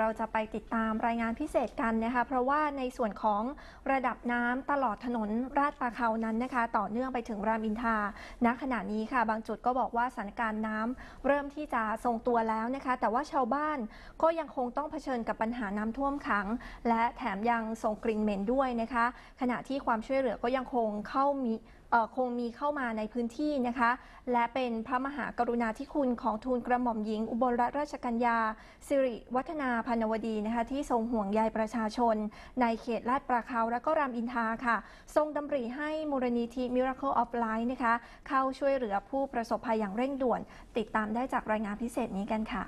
เราจะไปติดตามรายงานพิเศษกันนะคะ เพราะว่าในส่วนของระดับน้ำตลอดถนนราชปราเขานั้นนะคะ ต่อเนื่องไปถึงรามอินทราณขณะนี้ค่ะ บางจุดก็บอกว่าสถานการณ์น้ำเริ่มที่จะทรงตัวแล้วนะคะ แต่ว่าชาวบ้านก็ยังคงต้องเผชิญกับปัญหาน้ำท่วมขัง และแถมยังส่งกลิ่นเหม็นด้วยนะคะ ขณะที่ความช่วยเหลือก็ยังคงเข้ามีคงมีเข้ามาในพื้นที่นะคะ และเป็นพระมหากรุณาธิคุณของทูลกระหม่อมหญิง อุบลรัตนราชกัญญาสิริวัฒนาพันวดีนะคะที่ทรงห่วงใยประชาชน ในเขตลาดปราเขาและก็รามอินทาค่ะ ทรงดำริให้มูลนิธิ Miracle of Life นะคะเข้าช่วยเหลือผู้ประสบภัยอย่างเร่งด่วน ติดตามได้จากรายงานพิเศษนี้กันค่ะ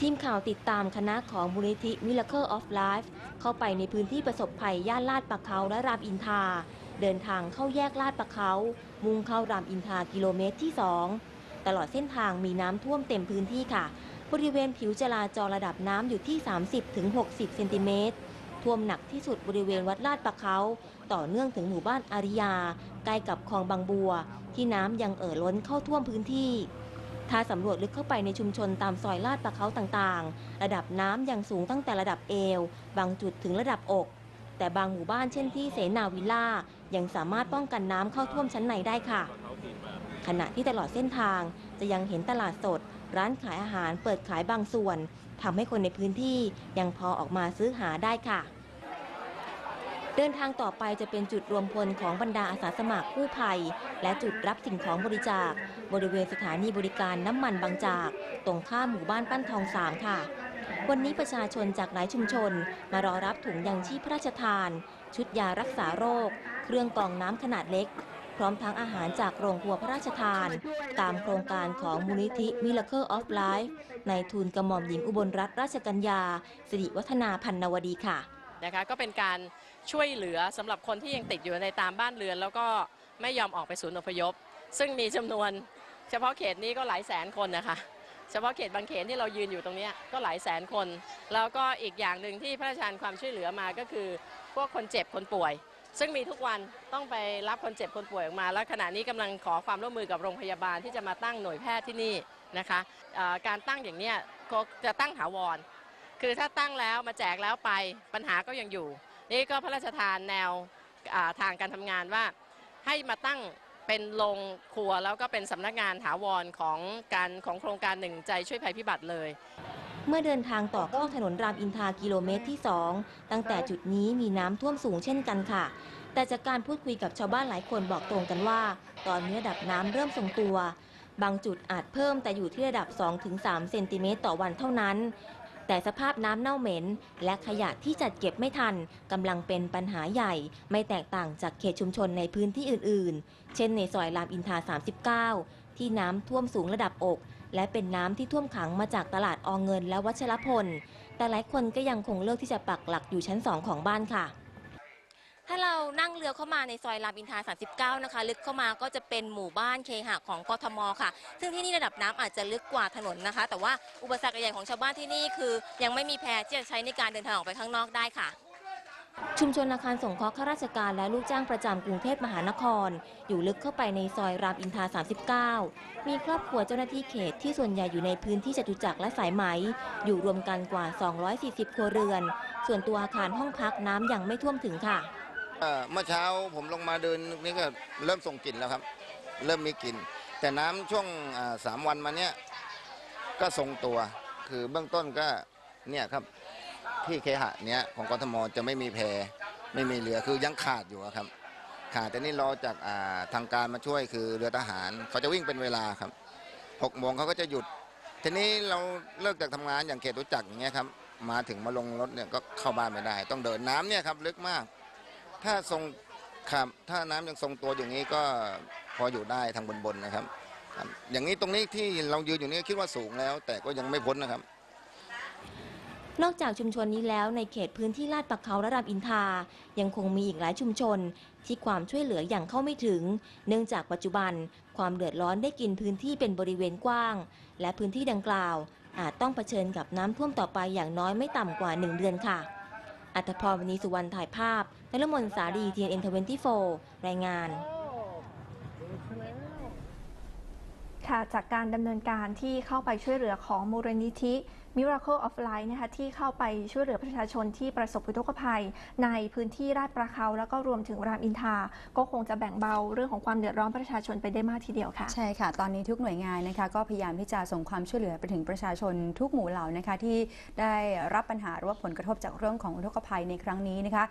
ทีมข่าวติดตามคณะของมูลนิธิ Miracle of Life เข้าไปในพื้นที่ประสบภัยย่านลาดปะเขาและรามอินทา เดินทางเข้าแยกลาดปะเขามุ่งเข้ารามอินทากิโลเมตรที่ 2 ตลอดเส้นทางมีน้ำท่วมเต็มพื้นที่ค่ะ บริเวณผิวจราจรระดับน้ำอยู่ที่ 30-60 เซนติเมตร ท่วมหนักที่สุดบริเวณวัดลาดปะเขา ต่อเนื่องถึงหมู่บ้านอาริยา ใกล้กับคลองบางบัว ที่น้ำยังเอ่อล้นเข้าท่วมพื้นที่ ถ้าสำรวจลึกเข้าไปในชุมชนตามซอยลาดปะเขาต่างๆ ระดับน้ำยังสูงตั้งแต่ระดับเอว บางจุดถึงระดับอก แต่บางหมู่บ้านเช่นที่เสนาวิลล่า ยังสามารถป้องกันน้ำเข้าท่วมชั้นในได้ค่ะ ขณะที่ตลอดเส้นทางจะยังเห็นตลาดสด ร้านขายอาหารเปิดขายบางส่วนทำให้คนในพื้นที่ยังพอออกมาซื้อหาได้ค่ะ เดินทางต่อไปจะเป็นจุดรวมพลของบรรดาอาสาสมัครกู้ภัย และจุดรับสิ่งของบริจาค บริเวณสถานีบริการน้ำมันบางจาก ตรงข้ามหมู่บ้านปั้นทองสามค่ะ วันนี้ประชาชนจากหลายชุมชน มารอรับถุงยังชีพพระราชทาน ชุดยารักษาโรค เครื่องกรองน้ำขนาดเล็ก พร้อมทั้งอาหารจากโรงครัวพระราชทาน ตามโครงการของมูลนิธิ Miracle of Life ในทุนกระหม่อมหญิงอุบลรัตนราชกัญญา สิริวัฒนาพันนวดีค่ะนะคะก็เป็นการช่วยเหลือสำหรับคนที่ยังติดอยู่ในตามบ้านเรือน แล้วก็ไม่ยอมออกไปศูนย์อพยพ ซึ่งมีจำนวน เฉพาะเขตนี้ก็หลายแสนคนนะคะเฉพาะเขตบางเขนที่เรายืนอยู่ตรงนี้ก็หลายแสนคน แล้วก็อีกอย่างหนึ่งที่พระราชทานความช่วยเหลือมาก็คือ พวกคนเจ็บคนป่วย ซึ่งมีทุกวันต้องไปรับคนเจ็บคนป่วยออกมา แล้วขณะนี้กำลังขอความร่วมมือกับโรงพยาบาลที่จะมาตั้งหน่วยแพทย์ที่นี่นะคะการตั้งอย่างนี้ก็จะตั้งถาวรคือถ้าตั้งแล้วมาแจกแล้วไปปัญหาก็ยังอยู่ นี่ก็พระราชทานแนวทางการทำงานว่า ให้มาตั้งเป็นโรงครัวแล้วก็เป็นสำนักงานถาวรของการของโครงการหนึ่งใจช่วยภัยพิบัติเลย เมื่อเดินทางต่อเข้าถนนรามอินทากิโลเมตรที่ 2 ตั้งแต่จุดนี้มีน้ำท่วมสูงเช่นกันค่ะ แต่จากการพูดคุยกับชาวบ้านหลายคนบอกตรงกันว่า ตอนนี้ระดับน้ำเริ่มทรงตัว บางจุดอาจเพิ่มแต่อยู่ที่ระดับ 2-3 เซนติเมตรต่อวันเท่านั้น แต่สภาพน้ำเน่าเหม็น และขยะที่จัดเก็บไม่ทันกำลังเป็นปัญหาใหญ่ ไม่แตกต่างจากเขตชุมชนในพื้นที่อื่น ๆ เช่นในซอยรามอินทา39 ที่น้ำท่วมสูงระดับอก และเป็นน้ำที่ท่วมขังมาจากตลาดอเงินและวัชรพล แต่หลายคนก็ยังคงเลือกที่จะปักหลักอยู่ชั้น2ของบ้านค่ะ ถ้าเรานั่งเรือเข้ามาในซอยรามอินทรา39 นะคะ ลึกเข้ามาก็จะเป็นหมู่บ้านเคหะของกทมค่ะ ซึ่งที่นี่ระดับน้ำอาจจะลึกกว่าถนนนะคะ แต่ว่าอุปสรรคใหญ่ของชาวบ้านที่นี่คือ ยังไม่มีแพที่จะใช้ในการเดินทางออกไปข้างนอกได้ค่ะ ชุมชนอาคารสงเคราะห์ข้าราชการและลูกจ้างประจำกรุงเทพมหานคร อยู่ลึกเข้าไปในซอยรามอินทรา39 มีครอบครัวเจ้าหน้าที่เขตที่ส่วนใหญ่อยู่ในพื้นที่จตุจักรและสายไหม อยู่รวมกันกว่า 240 ครัวเรือน ส่วนตัวอาคารห้องพักน้ำยังไม่ท่วมถึงค่ะเมื่อเช้าผมลงมาเดินนี่ก็เริ่มส่งกลิ่นแล้วครับ เริ่มมีกลิ่น แต่น้ำช่วงสามวันมาเนี้ยก็ทรงตัว คือเบื้องต้นก็เนี่ยครับ ที่เคหะเนี้ยของกทมจะไม่มีแพไม่มีเรือคือยังขาดอยู่อะครับ ขาดแต่นี่รอจากอ่าทางการมาช่วยคือเรือทหารเขาจะวิ่งเป็นเวลาครับหกโมงเขาก็จะหยุด ทีนี้เราเลิกจากทำงานอย่างเขตรู้จักอย่างเงี้ยครับมาถึงมาลงรถเนี่ยก็เข้าบ้านไม่ได้ ต้องเดินน้ำเนี่ยครับลึกมาก ถ้าทรงครับถ้าน้ำยังทรงตัวอย่างนี้ก็พออยู่ได้ทางบนบนๆนะครับครับ อย่างนี้ตรงนี้ที่เรายืนอยู่นี่คิดว่าสูงแล้ว แต่ก็ยังไม่พ้นนะครับ นอกจากชุมชนนี้แล้วในเขตพื้นที่ลาดปะเขาและรามอินทายังคงมีอีกหลายชุมชน ที่ความช่วยเหลืออย่างเข้าไม่ถึง เนื่องจากปัจจุบัน ความเดือดร้อนได้กินพื้นที่เป็นบริเวณกว้าง และพื้นที่ดังกล่าว อาจต้องเผชิญกับน้ำท่วมต่อไปอย่างน้อยไม่ต่ำกว่า 1 เดือนค่ะอัตพรวณีสุวรรณถ่ายภาพนลมนสาดีทีเอ็นทเวนตี้โฟรายงานค่ะจากการดำเนินการที่เข้าไปช่วยเหลือของมูลนิธิ Miracle of Life นะคะที่เข้าไปช่วยเหลือประชาชนที่ประสบอุทกภัย ในพื้นที่ราชประเขา แล้วก็รวมถึงรามอินทราก็คงจะแบ่งเบาเรื่องของความเดือดร้อนประชาชนไปได้มากทีเดียวค่ะ ใช่ค่ะ ตอนนี้ทุกหน่วยงานนะคะก็พยายามที่จะส่งความช่วยเหลือไปถึงประชาชนทุกหมู่เหล่านะคะที่ได้รับปัญหาหรือว่าผลกระทบจากเรื่องของอุทกภัยในครั้งนี้นะคะ